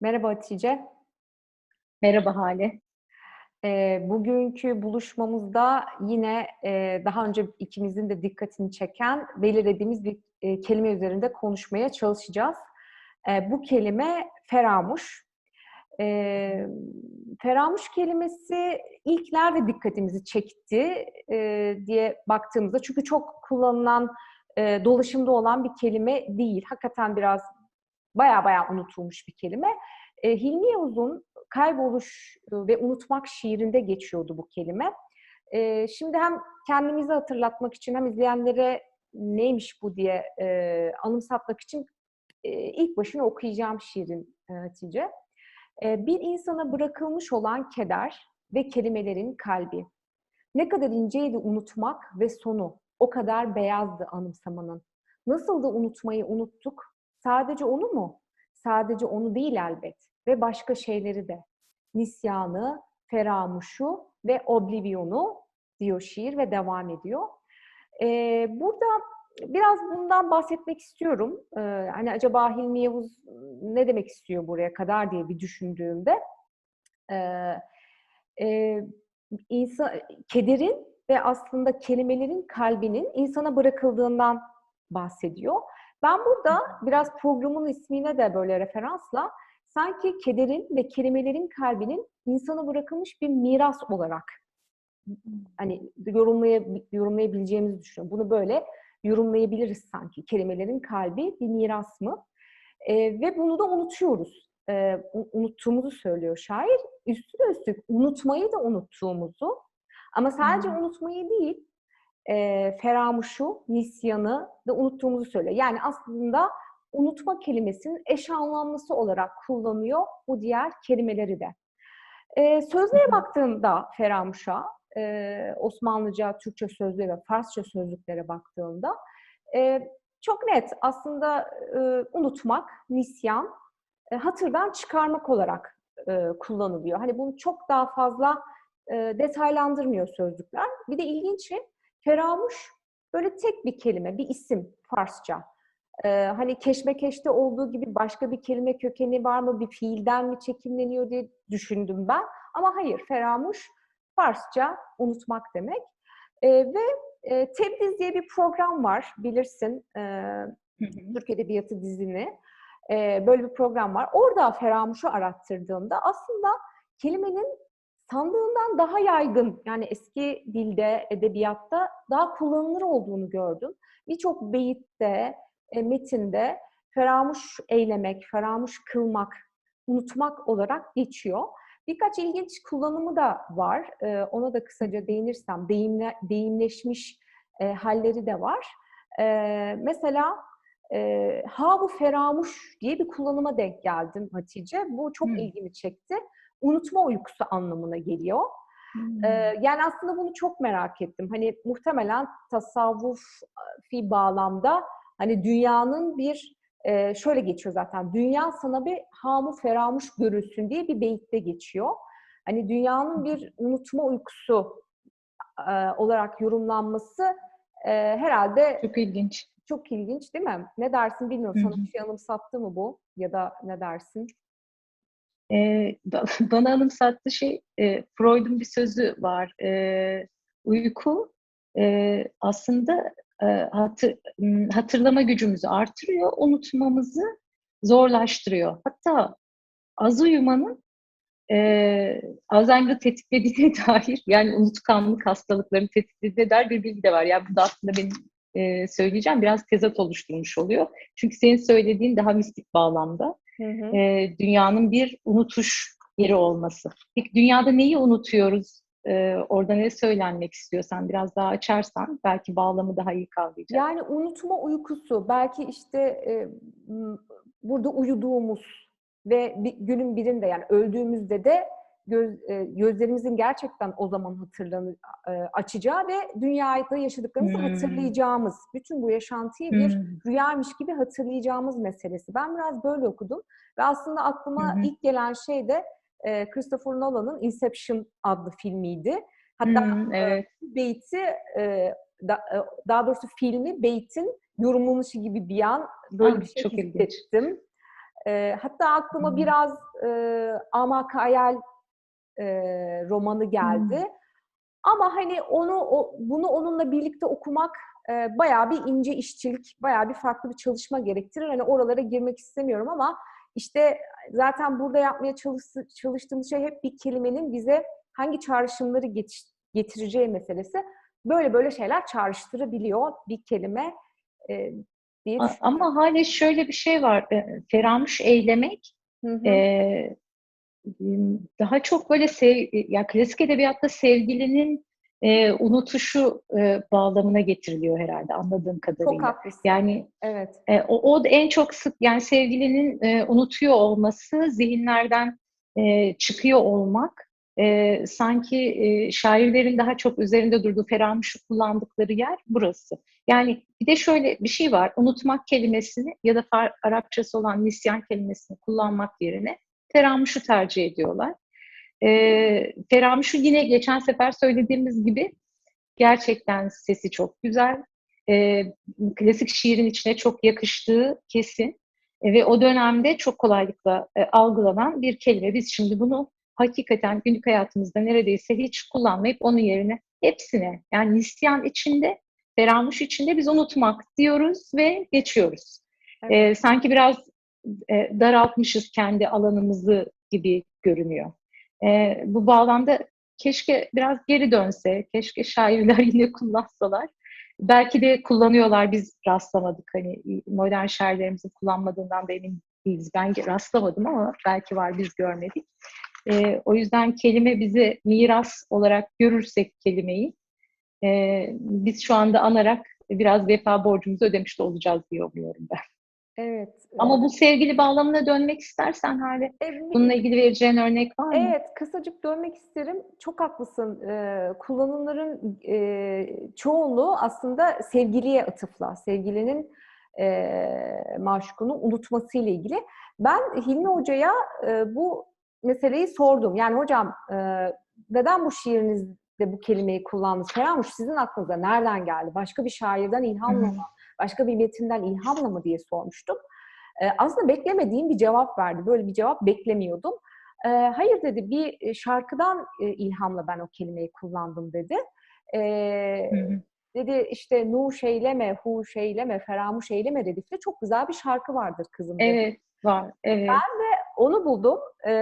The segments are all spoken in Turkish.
Merhaba Hatice. Merhaba Hale. Eee, bugünkü buluşmamızda yine, eee, daha önce ikimizin de dikkatini çeken, belirlediğimiz bir, eee, kelime üzerinde konuşmaya çalışacağız. Eee, bu kelime feramuş. Emm, feramuş kelimesi ilk nerede dikkatimizi çekti, eee, diye baktığımızda çünkü çok kullanılan, eee, dolaşımda olan bir kelime değil. Hakikaten biraz bayağı bayağı unutulmuş bir kelime. Eee, Hilmi Yavuz'un Kayboluş ve Unutmak şiirinde geçiyordu bu kelime. Eee, şimdi hem kendimizi hatırlatmak için hem izleyenlere neymiş bu diye, eee, anımsatmak için, eee, ilk başını okuyacağım şiirin, eee, Hatice. Eee, bir insana bırakılmış olan keder ve kelimelerin kalbi. Ne kadar inceydi unutmak ve sonu, o kadar beyazdı anımsamanın. Nasıl da unutmayı unuttuk? Sadece onu mu? Sadece onu değil elbet ve başka şeyleri de. Nisyanı, feramuşu ve oblivionu diyor şiir ve devam ediyor. Eee, burada biraz bundan bahsetmek istiyorum. Eee, hani acaba Hilmi Yavuz ne demek istiyor buraya kadar diye bir düşündüğümde. Eee, eee, insa kederin ve aslında kelimelerin kalbinin insana bırakıldığından bahsediyor. Ben burada biraz programın ismine de böyle referansla sanki kederin ve kelimelerin kalbinin insana bırakılmış bir miras olarak hani yorumlaya yorumlayabileceğimizi düşünüyorum. Bunu böyle yorumlayabiliriz sanki. Kelimelerin kalbi bir miras mı? Eee, ve bunu da unutuyoruz. U unuttuğumuzu söylüyor şair. Üstüne üstlük unutmayı da unuttuğumuzu ama sadece Hımm. unutmayı değil, eee, feramuşu, nisyanı da unuttuğumuzu söylüyor. Yani aslında unutma kelimesinin eş anlamlısı olarak kullanıyor bu diğer kelimeleri de. Hı sözlüğe baktığımda feramuşa, eee, Osmanlıca, Türkçe sözlüğe ve Farsça sözlüklere baktığımda, eee, çok net aslında, ııı, unutmak, nisyan, eee, hatırdan çıkarmak olarak, ııı, kullanılıyor. Hani bunu çok daha fazla, eee, detaylandırmıyor sözlükler. Bir de ilginçi feramuş böyle tek bir kelime, bir isim Farsça. Eee, hani keşmekeşte olduğu gibi başka bir kelime kökeni var mı, bir fiilden mi çekimleniyor diye düşündüm ben. Ama hayır, feramuş Farsça unutmak demek. Eee, ve, eee, Tebriz diye bir program var, bilirsin, hı. Türk Edebiyatı dizini. Eee, böyle bir program var. Orada feramuşu arattırdığımda aslında kelimenin sandığından daha yaygın, yani eski dilde, edebiyatta daha kullanılır olduğunu gördüm. Birçok beyitte, eee, metinde feramuş eylemek, feramuş kılmak, unutmak olarak geçiyor. Birkaç ilginç kullanımı da var. Eee, ona da kısaca değinirsem, deyimle deyimleşmiş, eee, hâlleri de var. Eee, mesela, eee, "Ha bu feramuş" diye bir kullanıma denk geldim Hatice. Bu çok ilgimi çekti. Unutma uykusu anlamına geliyor. Eee, yani aslında bunu çok merak ettim. Hani muhtemelen tasavvufi bağlamda, hani dünyanın bir, şöyle geçiyor zaten, "Dünya sana bir hâmu feramuş görülsün" diye bir beyitte geçiyor. Hani dünyanın bir unutma uykusu, olarak yorumlanması, eee, herhâlde Çok ilginç. çok ilginç değil mi? Ne dersin bilmiyorum. Sana bir şey anımsattı mı bu ya da ne dersin? Ba bana anımsattığı şey, eee, Freud'un bir sözü var. Eee, uyku, eee, aslında, eee, hatı ımm, hatırlama gücümüzü artırıyor, unutmamızı zorlaştırıyor. Hatta az uyumanın, eee, Alzheimer'ı tetiklediğine dair, yani unutkanlık hastalıklarını tetiklediğine dair bir bilgi de var. Yani bu da aslında benim, eee, söyleyeceğim biraz tezat oluşturmuş oluyor. Çünkü senin söylediğin daha mistik bağlamda. Hı hı. Eee, dünyanın bir unutuş yeri olması. Peki dünyada neyi unutuyoruz? Eee, orada ne söylenmek istiyor? Sen biraz daha açarsan belki bağlamı daha iyi kavrayacağız. Yani unutma uykusu, belki işte, ımm, burada uyuduğumuz ve bir günün birinde yani öldüğümüzde de göz eee, gözlerimizin gerçekten o zaman hatırlanı eee, açacağı ve dünyada yaşadıklarımızı Hımm. hatırlayacağımız, bütün bu yaşantıyı bir Hımm. rüyaymış gibi hatırlayacağımız meselesi. Ben biraz böyle okudum ve aslında aklıma hı. ilk gelen şey de, eee, Christopher Nolan'ın Inception adlı filmiydi. Hatta, Hımm, eee, evet. beyti, eee, da eee, daha doğrusu filmi beytin yorumlanışı gibi bir an böyle bir Ah, şey çok ilginç. hissettim. E, hatta aklıma Hmm. biraz e, Amak Hayal e, romanı geldi. Hmm. Ama hani onu o, bunu onunla birlikte okumak e, bayağı bir ince işçilik, bayağı bir farklı bir çalışma gerektirir. Hani oralara girmek istemiyorum ama işte zaten burada yapmaya çalıştı- çalıştığımız şey hep bir kelimenin bize hangi çağrışımları getiş- getireceği meselesi. Böyle böyle şeyler çağrıştırabiliyor bir kelime e, diye. Ama hala şöyle bir şey var. Feramuş eylemek Hı hı. e, daha çok böyle sev, ya klasik edebiyatta sevgilinin e, unutuşu e, bağlamına getiriliyor herhalde anladığım Çok kadarıyla. haklısın. Yani Evet. e, o, o en çok sık yani sevgilinin e, unutuyor olması, zihinlerden e, çıkıyor olmak e, sanki e, şairlerin daha çok üzerinde durduğu Feramuş'u kullandıkları yer burası. Yani bir de şöyle bir şey var. Unutmak kelimesini ya da Arapçası olan nisyan kelimesini kullanmak yerine Feramuş'u tercih ediyorlar. E, Feramuş'u yine geçen sefer söylediğimiz gibi gerçekten sesi çok güzel. E, klasik şiirin içine çok yakıştığı kesin. E, ve o dönemde çok kolaylıkla e, algılanan bir kelime. Biz şimdi bunu hakikaten günlük hayatımızda neredeyse hiç kullanmayıp onun yerine hepsine yani nisyan içinde, feramuş içinde biz unutmak diyoruz ve geçiyoruz. Evet. E, sanki biraz e, daraltmışız kendi alanımızı gibi görünüyor. E, bu bağlamda keşke biraz geri dönse, keşke şairler yine kullansalar. Belki de kullanıyorlar, biz rastlamadık. Hani modern şairlerimizin kullanmadığından da emin değiliz. Ben rastlamadım ama belki var, biz görmedik. E, o yüzden kelime bize miras olarak görürsek kelimeyi, e, biz şu anda anarak biraz vefa borcumuzu ödemiş de olacağız diye umuyorum ben. Evet. Ama bu sevgili bağlamına dönmek istersen Hale, Evet. bununla ilgili vereceğin örnek var mı? Evet, kısacık dönmek isterim. Çok haklısın. Ee, kullanımların e, çoğunluğu aslında sevgiliye atıfla, sevgilinin e, maşukunu unutması ile ilgili. Ben Hilmi Hoca'ya e, bu meseleyi sordum. Yani hocam e, neden bu şiirinizde bu kelimeyi kullandınız? Feramuş sizin aklınıza nereden geldi? Başka bir şairden hı. mı? Başka bir metinden ilhamla mı diye sormuştum. E, aslında beklemediğim bir cevap verdi. Böyle bir cevap beklemiyordum. E, hayır dedi bir şarkıdan e, ilhamla ben o kelimeyi kullandım dedi. E, Hı hı. dedi işte nuş eyleme, huş eyleme, feramuş eyleme redifte çok güzel bir şarkı vardır kızım dedi. Evet, var. Evet. Onu buldum. E,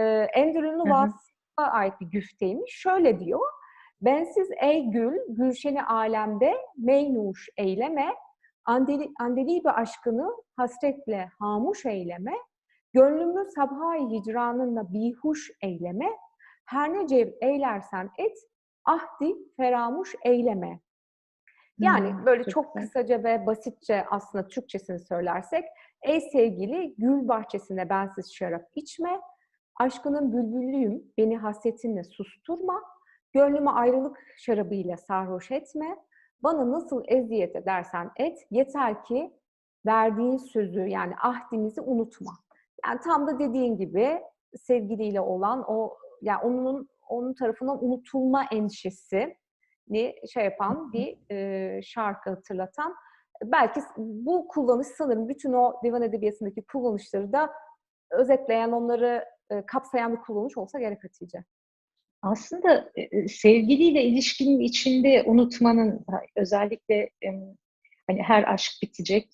hı. Vasf'a ait bir güfteymiş. Şöyle diyor. Bensiz ey gül, gülşeni alemde meynuş eyleme, andeli, andelibi aşkını hasretle hamuş eyleme, gönlümü sabha-i hicranınla bihuş eyleme, her ne cev eylersen et, ahdi feramuş eyleme. Yani Hmm, böyle çok güzel. kısaca ve basitçe aslında Türkçesini söylersek, ey sevgili gül bahçesinde bensiz şarap içme, aşkının bülbüllüyüm beni hasretinle susturma, gönlümü ayrılık şarabıyla sarhoş etme, bana nasıl eziyet edersen et, yeter ki verdiğin sözü yani ahdimizi unutma. Yani tam da dediğin gibi sevgiliyle olan o yani onun onun tarafından unutulma endişesi ni şey yapan bir e, şarkı hatırlatan. Belki bu kullanış sanırım bütün o divan edebiyatındaki kullanışları da özetleyen, onları e, kapsayan bir kullanış olsa gerek Hatice. Aslında e, sevgiliyle ilişkinin içinde unutmanın özellikle e, hani her aşk bitecek,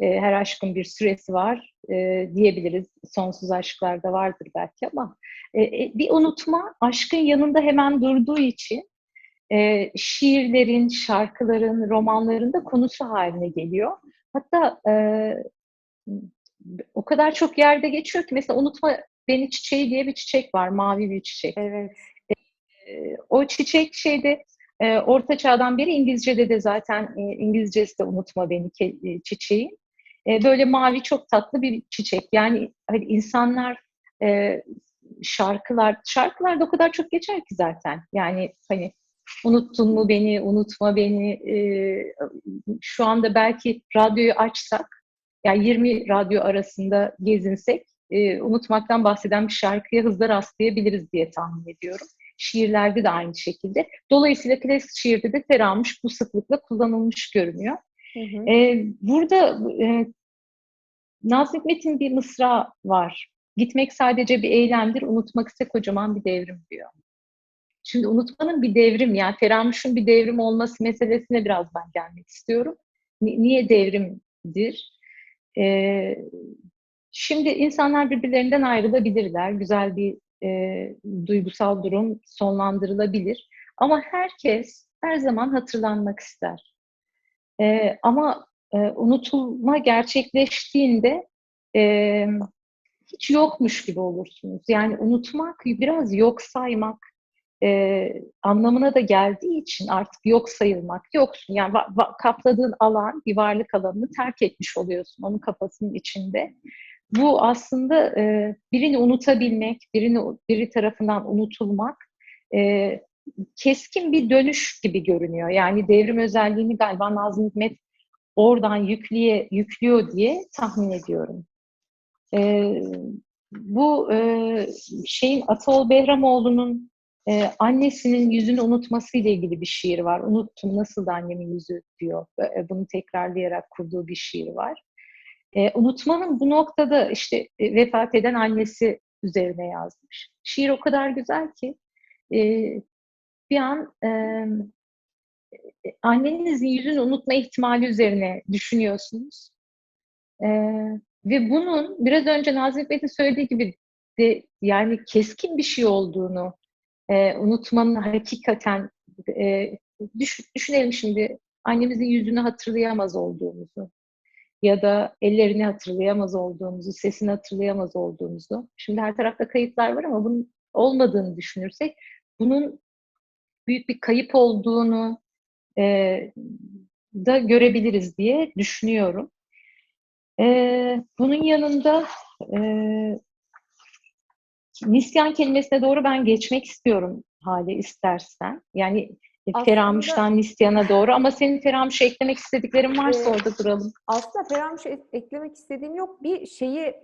e, her aşkın bir süresi var e, diyebiliriz. Sonsuz aşklarda vardır belki ama e, e, bir unutma aşkın yanında hemen durduğu için e, şiirlerin, şarkıların, romanların da konusu haline geliyor. Hatta e, o kadar çok yerde geçiyor ki mesela unutma beni çiçeği diye bir çiçek var, mavi bir çiçek. Evet. O çiçek şeyde e, orta çağdan beri İngilizce'de de zaten e, İngilizcesi de unutma beni ke- e, çiçeği. E, böyle mavi çok tatlı bir çiçek. Yani hani insanlar e, şarkılar, şarkılar da o kadar çok geçer ki zaten. Yani hani unuttun mu beni, unutma beni. E, şu anda belki radyoyu açsak, yani 20 radyo arasında gezinsek, e, unutmaktan bahseden bir şarkıya hızla rastlayabiliriz diye tahmin ediyorum. Şiirlerde de aynı şekilde. Dolayısıyla klasik şiirde de teramuş bu sıklıkla kullanılmış görünüyor. Hı hı. Ee, burada e, Nazım Hikmet'in bir mısra var. Gitmek sadece bir eylemdir, unutmak ise kocaman bir devrim diyor. Şimdi unutmanın bir devrim, yani Feramuş'un bir devrim olması meselesine biraz ben gelmek istiyorum. niye devrimdir? Ee, şimdi insanlar birbirlerinden ayrılabilirler. Güzel bir e, duygusal durum sonlandırılabilir. Ama herkes her zaman hatırlanmak ister. E, ama e, unutulma gerçekleştiğinde e, hiç yokmuş gibi olursunuz. Yani unutmak biraz yok saymak e, anlamına da geldiği için artık yok sayılmak, yoksun. Yani va- va- kapladığın alan, bir varlık alanını terk etmiş oluyorsun onun kafasının içinde. Bu aslında e, birini unutabilmek, birini biri tarafından unutulmak e, keskin bir dönüş gibi görünüyor. Yani devrim özelliğini galiba Nazım Hikmet oradan yüklüye, yüklüyor diye tahmin ediyorum. E, bu e, şeyin Ataol Behramoğlu'nun e, annesinin yüzünü unutması ile ilgili bir şiir var. Unuttum nasıl da annemin yüzü diyor. E, bunu tekrarlayarak kurduğu bir şiir var. E, unutmanın bu noktada işte e, vefat eden annesi üzerine yazmış. Şiir o kadar güzel ki e, bir an e, annenizin yüzünü unutma ihtimali üzerine düşünüyorsunuz. E, ve bunun biraz önce Nazım Hikmet'in söylediği gibi de yani keskin bir şey olduğunu, e, unutmanın hakikaten e, düş, düşünelim şimdi annemizin yüzünü hatırlayamaz olduğumuzu ya da ellerini hatırlayamaz olduğumuzu, sesini hatırlayamaz olduğumuzu. Şimdi her tarafta kayıtlar var ama bunun olmadığını düşünürsek bunun büyük bir kayıp olduğunu e, da görebiliriz diye düşünüyorum. E, bunun yanında e, nisyan kelimesine doğru ben geçmek istiyorum hali istersen. Yani aslında, Feramış'tan Nisyan'a doğru ama senin Feramuş'a eklemek istediklerin varsa e, orada duralım. Aslında Feramuş'a eklemek istediğim yok. Bir şeyi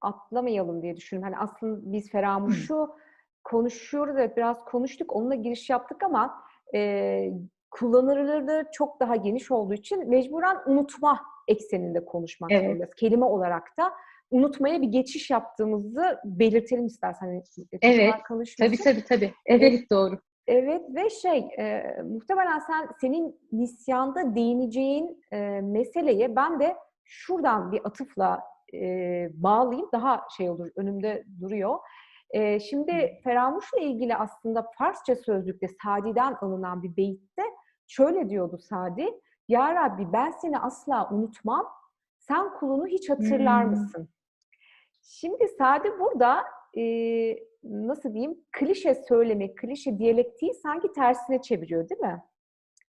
atlamayalım diye düşünüyorum. Hani aslında biz Feramuş'u konuşuyoruz. Evet biraz konuştuk. Onunla giriş yaptık ama e, kullanılırlığı çok daha geniş olduğu için mecburen unutma ekseninde konuşmak evet. zorundayız. Kelime olarak da unutmaya bir geçiş yaptığımızı belirtelim istersen. Hani, evet. Tabii tabii tabii. Evet, evet doğru. Evet ve şey e, muhtemelen sen senin nisyanda değineceğin e, meseleye ben de şuradan bir atıfla e, bağlayayım daha şey olur önümde duruyor. E, şimdi Feramuş'la ilgili aslında Farsça sözlükte Sadi'den alınan bir beyitte şöyle diyordu Sadi. Ya Rabbi ben seni asla unutmam. Sen kulunu hiç hatırlar mısın? Şimdi Sadi burada e, nasıl diyeyim klişe söylemek, klişe diyalektiği sanki tersine çeviriyor değil mi?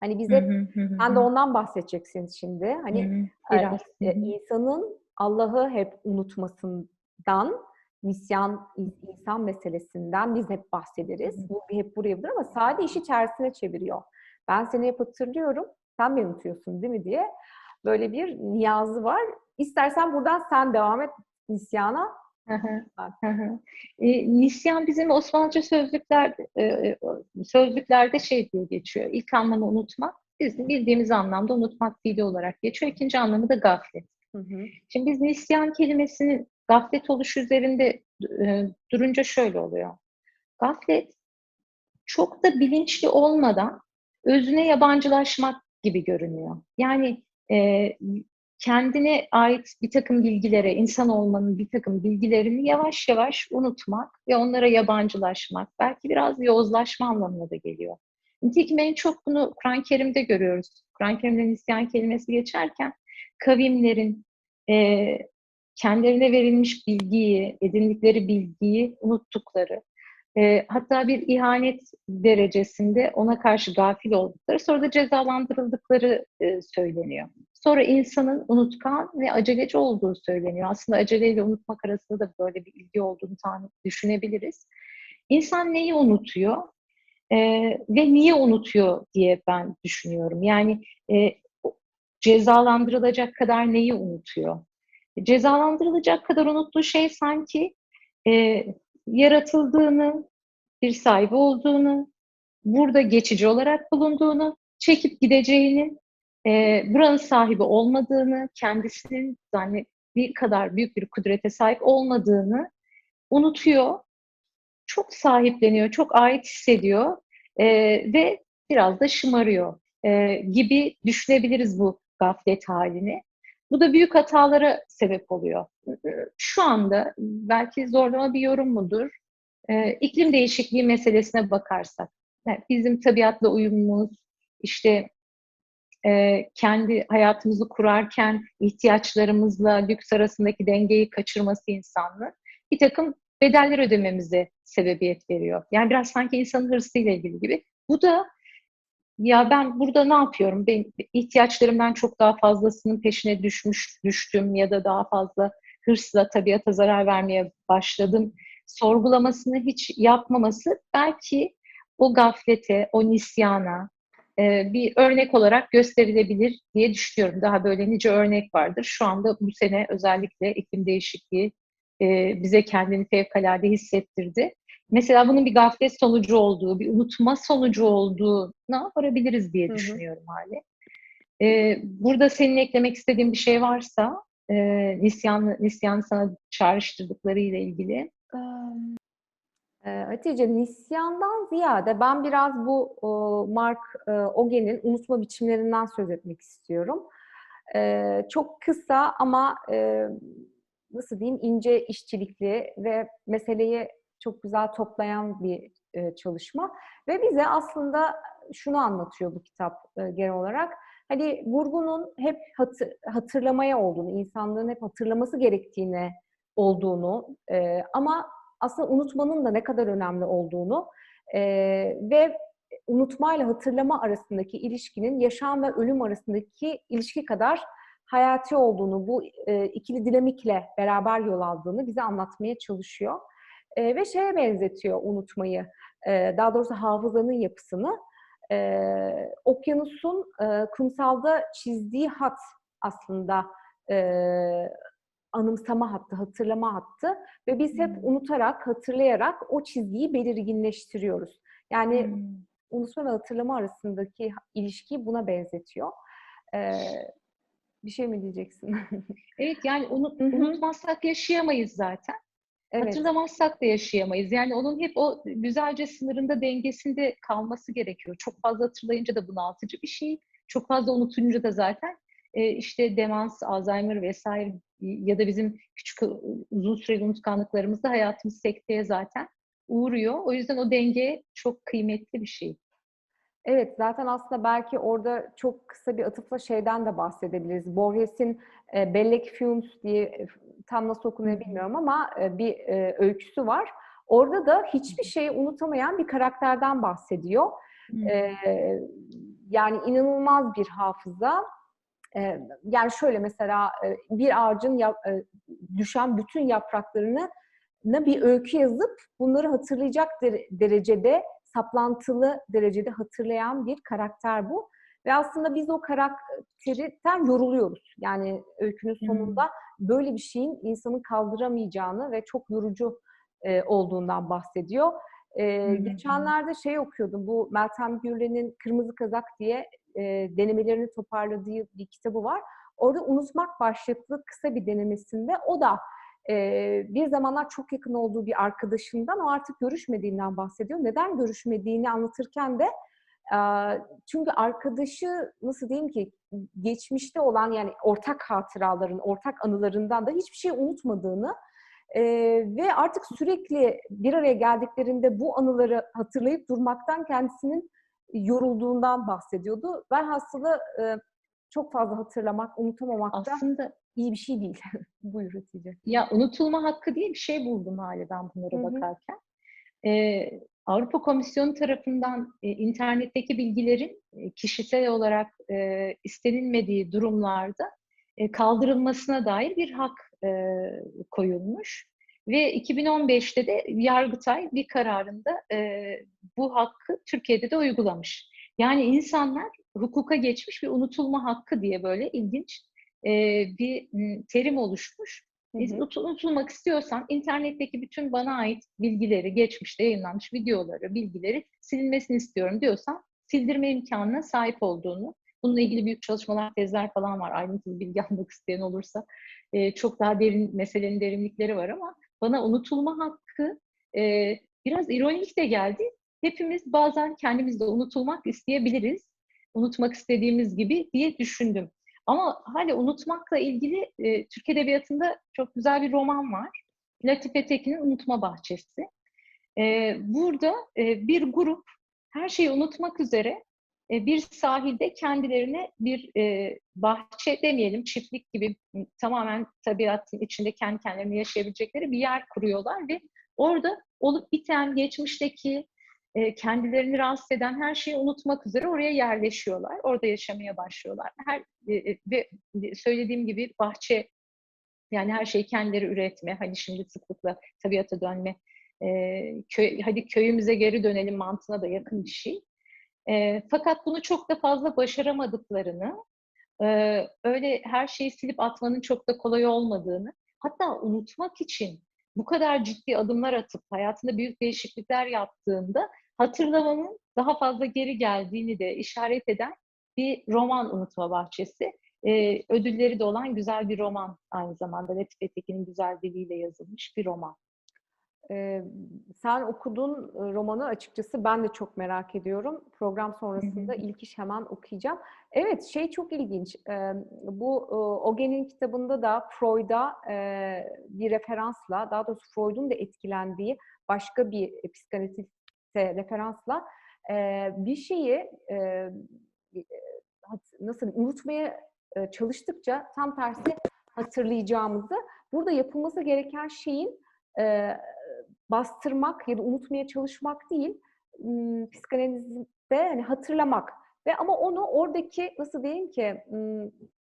Hani bize, sen de ondan bahsedeceksiniz şimdi. Hani biraz e, insanın Allah'ı hep unutmasından, misyan insan meselesinden biz hep bahsederiz. Bu hep buraya ama Sadi işi tersine çeviriyor. Ben seni hep hatırlıyorum, sen beni unutuyorsun değil mi diye böyle bir niyazı var. İstersen buradan sen devam et nisyana. e, nisyan bizim Osmanlıca sözlükler e, e, sözlüklerde şey diye geçiyor. İlk anlamı unutmak. Bizim bildiğimiz anlamda unutmak fiili olarak geçiyor. İkinci anlamı da gaflet. Hı hı. Şimdi biz nisyan kelimesinin gaflet oluşu üzerinde e, durunca şöyle oluyor. Gaflet çok da bilinçli olmadan özüne yabancılaşmak gibi görünüyor. Yani e, kendine ait bir takım bilgilere, insan olmanın bir takım bilgilerini yavaş yavaş unutmak ve onlara yabancılaşmak, belki biraz yozlaşma anlamına da geliyor. Nitekim en çok bunu Kur'an-ı Kerim'de görüyoruz. Kur'an-ı Kerim'de nisyan kelimesi geçerken kavimlerin e, kendilerine verilmiş bilgiyi, edindikleri bilgiyi unuttukları, e, hatta bir ihanet derecesinde ona karşı gafil oldukları, sonra da cezalandırıldıkları e, söyleniyor. Sonra insanın unutkan ve aceleci olduğu söyleniyor. Aslında aceleyle unutmak arasında da böyle bir ilgi olduğunu düşünebiliriz. İnsan neyi unutuyor e, ve niye unutuyor diye ben düşünüyorum. Yani e, cezalandırılacak kadar neyi unutuyor? Cezalandırılacak kadar unuttuğu şey sanki e, yaratıldığını, bir sahibi olduğunu, burada geçici olarak bulunduğunu, çekip gideceğini, e, buranın sahibi olmadığını, kendisinin zannet bir kadar büyük bir kudrete sahip olmadığını unutuyor. Çok sahipleniyor, çok ait hissediyor e, ve biraz da şımarıyor e, gibi düşünebiliriz bu gaflet halini. Bu da büyük hatalara sebep oluyor. Şu anda belki zorlama bir yorum mudur? E, iklim değişikliği meselesine bakarsak, yani bizim tabiatla uyumumuz, işte e, kendi hayatımızı kurarken ihtiyaçlarımızla lüks arasındaki dengeyi kaçırması insanlığı bir takım bedeller ödememize sebebiyet veriyor. Yani biraz sanki insanın hırsıyla ilgili gibi. Bu da ya ben burada ne yapıyorum? Ben ihtiyaçlarımdan çok daha fazlasının peşine düşmüş, düştüm ya da daha fazla hırsla tabiata zarar vermeye başladım. Sorgulamasını hiç yapmaması belki o gaflete, o nisyana e, bir örnek olarak gösterilebilir diye düşünüyorum. Daha böyle nice örnek vardır. Şu anda bu sene özellikle iklim değişikliği e, bize kendini fevkalade hissettirdi. Mesela bunun bir gaflet sonucu olduğu, bir unutma sonucu olduğuna varabiliriz diye düşünüyorum hali. Ee, burada senin eklemek istediğin bir şey varsa, e, nisyanlı, nisyanı sana çağrıştırdıkları ile ilgili. Ee, Hatice, nisyandan ziyade ben biraz bu e, Mark e, Ogen'in unutma biçimlerinden söz etmek istiyorum. Ee, çok kısa ama e, nasıl diyeyim ince işçilikli ve meseleyi çok güzel toplayan bir çalışma ve bize aslında şunu anlatıyor bu kitap genel olarak. Hani vurgunun hep hatı- hatırlamaya olduğunu, insanlığın hep hatırlaması gerektiğini olduğunu ama aslında unutmanın da ne kadar önemli olduğunu e, ve unutmayla hatırlama arasındaki ilişkinin yaşam ve ölüm arasındaki ilişki kadar hayati olduğunu, bu e, ikili dinamikle beraber yol aldığını bize anlatmaya çalışıyor. E, ve şeye benzetiyor unutmayı, e, daha doğrusu hafızanın yapısını. E, okyanusun e, kumsalda çizdiği hat aslında e, anımsama hattı, hatırlama hattı ve biz hep Hmm. unutarak, hatırlayarak o çizgiyi belirginleştiriyoruz. Yani Hmm. unutma ve hatırlama arasındaki ilişkiyi buna benzetiyor. Ee, bir şey mi diyeceksin? Evet yani unut, unutmazsak yaşayamayız zaten. evet. Hatırlamazsak da yaşayamayız. Yani onun hep o güzelce sınırında dengesinde kalması gerekiyor. Çok fazla hatırlayınca da bunaltıcı bir şey. Çok fazla unutunca da zaten e, işte demans, Alzheimer vesaire ya da bizim küçük uzun süreli unutkanlıklarımız da hayatımız sekteye zaten uğruyor. O yüzden o denge çok kıymetli bir şey. Evet, zaten aslında belki orada çok kısa bir atıfla şeyden de bahsedebiliriz. Borges'in e, Bellek Fumes diye e, tam nasıl okunuyor bilmiyorum ama e, bir e, öyküsü var. Orada da hiçbir şeyi unutamayan bir karakterden bahsediyor. Hmm. Ee, yani inanılmaz bir hafıza. Yani şöyle mesela bir ağacın düşen bütün yapraklarını bir öykü yazıp bunları hatırlayacak dere- derecede saplantılı derecede hatırlayan bir karakter bu. Ve aslında biz o karakterden yoruluyoruz. Yani öykünün sonunda böyle bir şeyin insanın kaldıramayacağını ve çok yorucu e, olduğundan bahsediyor. Geçenlerde şey okuyordum. Bu Meltem Gürlen'in Kırmızı Kazak diye e, denemelerini toparladığı bir kitabı var. Orada unutmak başlıklı kısa bir denemesinde o da e, bir zamanlar çok yakın olduğu bir arkadaşından o artık görüşmediğinden bahsediyor. Neden görüşmediğini anlatırken de e, çünkü arkadaşı nasıl diyeyim ki geçmişte olan yani ortak hatıraların, ortak anılarından da hiçbir şey unutmadığını ee, ve artık sürekli bir araya geldiklerinde bu anıları hatırlayıp durmaktan kendisinin yorulduğundan bahsediyordu. Velhasılı e, çok fazla hatırlamak, unutamamak da Aslında iyi bir şey değil. Buyur Hatice. Ya unutulma hakkı diye bir şey buldum hali ben bunlara Hı hı. bakarken. Ee, Avrupa Komisyonu tarafından e, internetteki bilgilerin e, kişisel olarak e, istenilmediği durumlarda e, kaldırılmasına dair bir hak e, koyulmuş. Ve 2015'te de Yargıtay bir kararında e, bu hakkı Türkiye'de de uygulamış. Yani insanlar hukuka geçmiş bir unutulma hakkı diye böyle ilginç e, bir terim oluşmuş. Biz unutulmak istiyorsan internetteki bütün bana ait bilgileri, geçmişte yayınlanmış videoları, bilgileri silinmesini istiyorum diyorsan sildirme imkanına sahip olduğunu Bununla ilgili büyük çalışmalar, tezler falan var. Ayrıntılı bilgi almak isteyen olursa. E, çok daha derin, meselenin derinlikleri var ama bana unutulma hakkı e, biraz ironik de geldi. Hepimiz bazen kendimiz de unutulmak isteyebiliriz. Unutmak istediğimiz gibi diye düşündüm. Ama hala unutmakla ilgili e, Türk Edebiyatı'nda çok güzel bir roman var. Latife Tekin'in Unutma Bahçesi. E, burada e, bir grup her şeyi unutmak üzere bir sahilde kendilerine bir e, bahçe demeyelim, çiftlik gibi tamamen tabiatın içinde kendi kendilerini yaşayabilecekleri bir yer kuruyorlar ve orada olup biten geçmişteki e, kendilerini rahatsız eden her şeyi unutmak üzere oraya yerleşiyorlar. Orada yaşamaya başlıyorlar. Her e, ve söylediğim gibi bahçe yani her şeyi kendileri üretme, hani şimdi sıklıkla tabiata dönme, e, köy, hadi köyümüze geri dönelim mantığına da yakın bir şey. E, fakat bunu çok da fazla başaramadıklarını, e, öyle her şeyi silip atmanın çok da kolay olmadığını, hatta unutmak için bu kadar ciddi adımlar atıp hayatında büyük değişiklikler yaptığında hatırlamanın daha fazla geri geldiğini de işaret eden bir roman Unutma Bahçesi. Ee, ödülleri de olan güzel bir roman aynı zamanda. Latife Tekin'in güzel diliyle yazılmış bir roman. Ee, sen okudun romanı açıkçası ben de çok merak ediyorum. Program sonrasında ilk iş hemen okuyacağım. Evet şey çok ilginç. Ee, bu Ogen'in kitabında da Freud'a e, bir referansla daha doğrusu Freud'un da etkilendiği başka bir psikanaliste referansla e, bir şeyi e, nasıl unutmaya çalıştıkça tam tersi hatırlayacağımızı burada yapılması gereken şeyin bastırmak ya da unutmaya çalışmak değil, psikanalizde hani hatırlamak ve ama onu oradaki nasıl diyeyim ki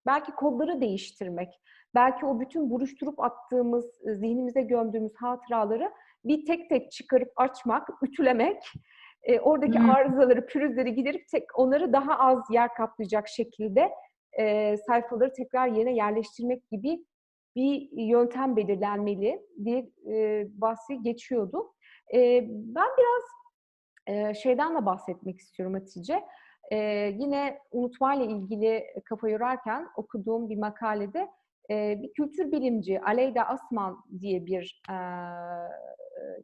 belki kodları değiştirmek, belki o bütün buruşturup attığımız, zihnimize gömdüğümüz hatıraları bir tek tek çıkarıp açmak, ütülemek, e, oradaki hmm. arızaları, pürüzleri giderip tek onları daha az yer kaplayacak şekilde e, sayfaları tekrar yerine yerleştirmek gibi bir yöntem belirlenmeli diye e, bahsi geçiyordu. E, ben biraz e, şeyden de bahsetmek istiyorum Hatice. E, yine unutmayla ilgili kafa yorarken okuduğum bir makalede e, bir kültür bilimci Aleyda Asman diye bir e,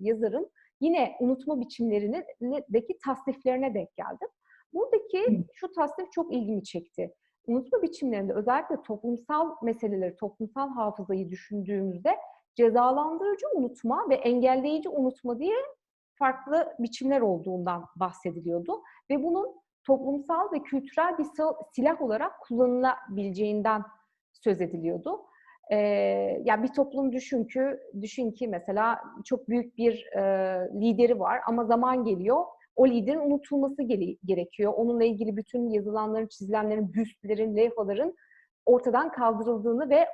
yazarın yine unutma biçimlerindeki tasniflerine denk geldim. Buradaki şu tasnif çok ilgimi çekti unutma biçimlerinde özellikle toplumsal meseleleri, toplumsal hafızayı düşündüğümüzde cezalandırıcı unutma ve engelleyici unutma diye farklı biçimler olduğundan bahsediliyordu. Ve bunun toplumsal ve kültürel bir silah olarak kullanılabileceğinden söz ediliyordu. Ee, yani bir toplum düşün ki, düşün ki mesela çok büyük bir e, lideri var ama zaman geliyor o liderin unutulması gerekiyor. Onunla ilgili bütün yazılanların, çizilenlerin, büstlerin, levhaların ortadan kaldırıldığını ve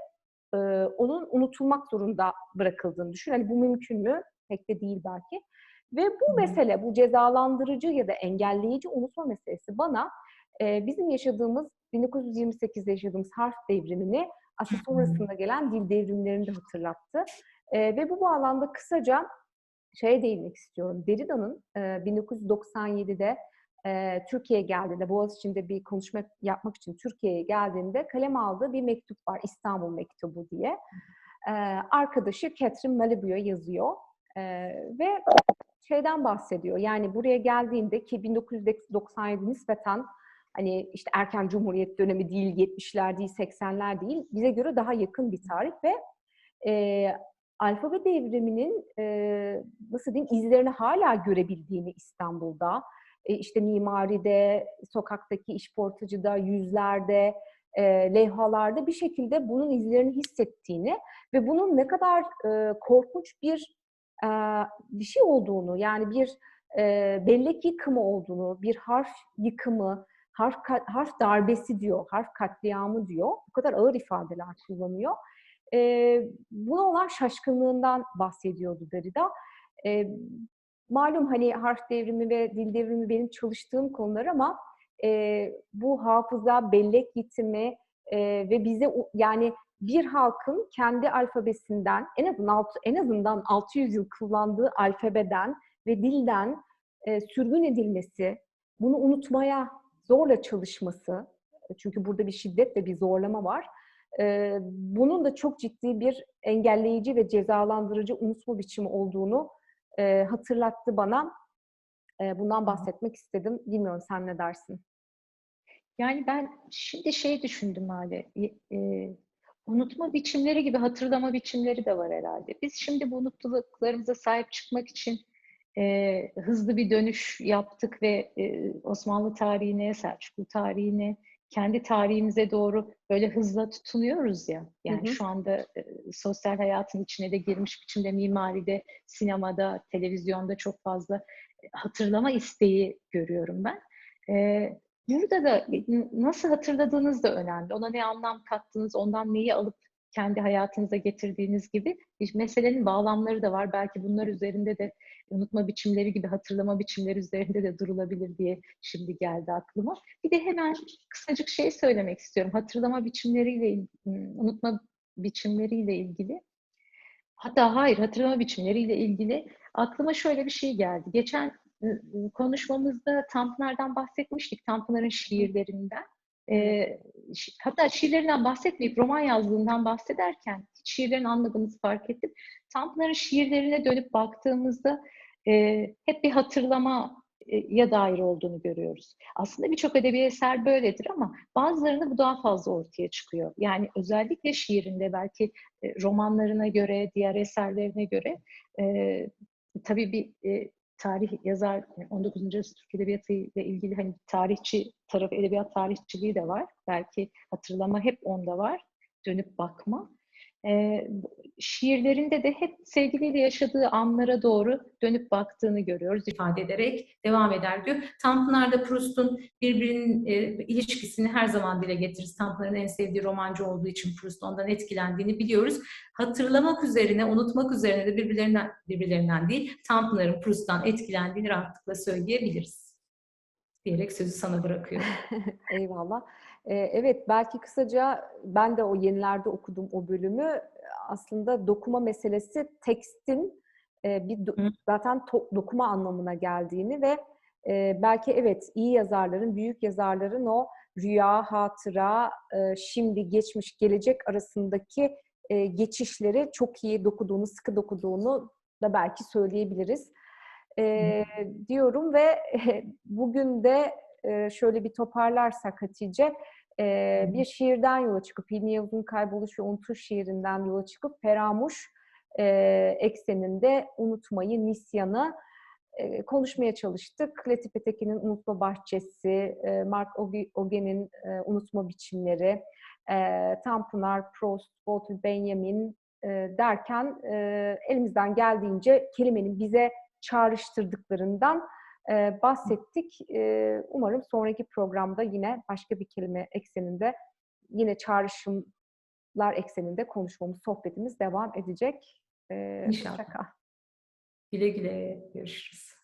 e, onun unutulmak zorunda bırakıldığını düşün. Hani bu mümkün mü? Pek de değil belki. Ve bu mesele, bu cezalandırıcı ya da engelleyici unutma meselesi bana e, bizim yaşadığımız 1928'de yaşadığımız harf devrimini aslında sonrasında gelen dil devrimlerini de hatırlattı. E, ve bu bağlamda kısaca şeye değinmek istiyorum. Derrida'nın e, 1997'de e, Türkiye'ye geldiğinde, Boğaziçi'nde bir konuşma yapmak için Türkiye'ye geldiğinde kalem aldığı bir mektup var. İstanbul Mektubu diye. E, arkadaşı Catherine Malibu'ya yazıyor. E, ve şeyden bahsediyor. Yani buraya geldiğinde ki 1997 nispeten hani işte erken cumhuriyet dönemi değil, 70'ler değil, 80'ler değil. Bize göre daha yakın bir tarih ve e, alfabe devriminin e, nasıl diyeyim izlerini hala görebildiğini İstanbul'da, e, işte mimaride, sokaktaki işportacıda, yüzlerde, e, levhalarda bir şekilde bunun izlerini hissettiğini ve bunun ne kadar e, korkunç bir e, bir şey olduğunu, yani bir e, bellek yıkımı olduğunu, bir harf yıkımı, harf harf darbesi diyor, harf katliamı diyor. Bu kadar ağır ifadeler kullanıyor e, buna olan şaşkınlığından bahsediyordu Derrida. E, malum hani harf devrimi ve dil devrimi benim çalıştığım konular ama e, bu hafıza, bellek yitimi e, ve bize yani bir halkın kendi alfabesinden en azından en azından 600 yıl kullandığı alfabeden ve dilden e, sürgün edilmesi, bunu unutmaya zorla çalışması Çünkü burada bir şiddet ve bir zorlama var. E, bunun da çok ciddi bir engelleyici ve cezalandırıcı unutma biçimi olduğunu e, hatırlattı bana. E, bundan bahsetmek istedim. Bilmiyorum sen ne dersin? Yani ben şimdi şey düşündüm hali. E, unutma biçimleri gibi hatırlama biçimleri de var herhalde. Biz şimdi bu unuttuklarımıza sahip çıkmak için e, hızlı bir dönüş yaptık ve e, Osmanlı tarihine, Selçuklu tarihine, kendi tarihimize doğru böyle hızla tutunuyoruz ya. Yani Hı hı. şu anda e, sosyal hayatın içine de girmiş biçimde mimaride, sinemada, televizyonda çok fazla e, hatırlama isteği görüyorum ben. E, burada da nasıl hatırladığınız da önemli. Ona ne anlam kattınız, ondan neyi alıp kendi hayatınıza getirdiğiniz gibi bir meselenin bağlamları da var. Belki bunlar üzerinde de unutma biçimleri gibi hatırlama biçimleri üzerinde de durulabilir diye şimdi geldi aklıma. Bir de hemen kısacık şey söylemek istiyorum. Hatırlama biçimleriyle, unutma biçimleriyle ilgili. Hatta hayır, hatırlama biçimleriyle ilgili aklıma şöyle bir şey geldi. Geçen ı, ı, konuşmamızda Tanpınar'dan bahsetmiştik, Tanpınar'ın şiirlerinden. Hatta şiirlerinden bahsetmeyip roman yazdığından bahsederken hiç şiirlerini anladığımızı fark ettim. Tanpınar'ın şiirlerine dönüp baktığımızda e, hep bir hatırlama ya dair olduğunu görüyoruz. Aslında birçok edebi eser böyledir ama bazılarında bu daha fazla ortaya çıkıyor. Yani özellikle şiirinde belki romanlarına göre, diğer eserlerine göre e, tabii bir e, tarih yazar, yani 19. yüzyıl Türk Edebiyatı ile ilgili hani tarihçi tarafı, edebiyat tarihçiliği de var. Belki hatırlama hep onda var. Dönüp bakma. E, şiirlerinde de hep sevgiliyle yaşadığı anlara doğru dönüp baktığını görüyoruz. ifade ederek devam eder diyor. Tanpınar'da Proust'un birbirinin e, ilişkisini her zaman dile getirir. Tanpınar'ın en sevdiği romancı olduğu için Proust ondan etkilendiğini biliyoruz. Hatırlamak üzerine, unutmak üzerine de birbirlerinden birbirlerinden değil, Tanpınar'ın Proust'tan etkilendiğini rahatlıkla söyleyebiliriz. Diyerek sözü sana bırakıyorum. Eyvallah. Ee, evet, belki kısaca ben de o yenilerde okudum o bölümü. Aslında dokuma meselesi tekstin e, bir do- Hı. zaten dokuma anlamına geldiğini ve e, belki evet iyi yazarların, büyük yazarların o rüya, hatıra, e, şimdi, geçmiş, gelecek arasındaki geçişleri çok iyi dokuduğunu, sıkı dokuduğunu da belki söyleyebiliriz. E, diyorum ve bugün de e, şöyle bir toparlarsak Hatice, e, bir şiirden yola çıkıp, Hilmi Yavuz'un Kayboluş ve Unutuş şiirinden yola çıkıp Peramuş e, ekseninde unutmayı, nisyanı e, konuşmaya çalıştık. Latife Tekin'in Unutma Bahçesi, e, Mark Ogen'in e, Unutma Biçimleri, e, Tanpınar, Proust, Walter Benjamin e, derken e, elimizden geldiğince kelimenin bize çağrıştırdıklarından e, bahsettik. E, umarım sonraki programda yine başka bir kelime ekseninde yine çağrışımlar ekseninde konuşmamız, sohbetimiz devam edecek. E, İnşallah. hoşça kal. Güle güle görüşürüz.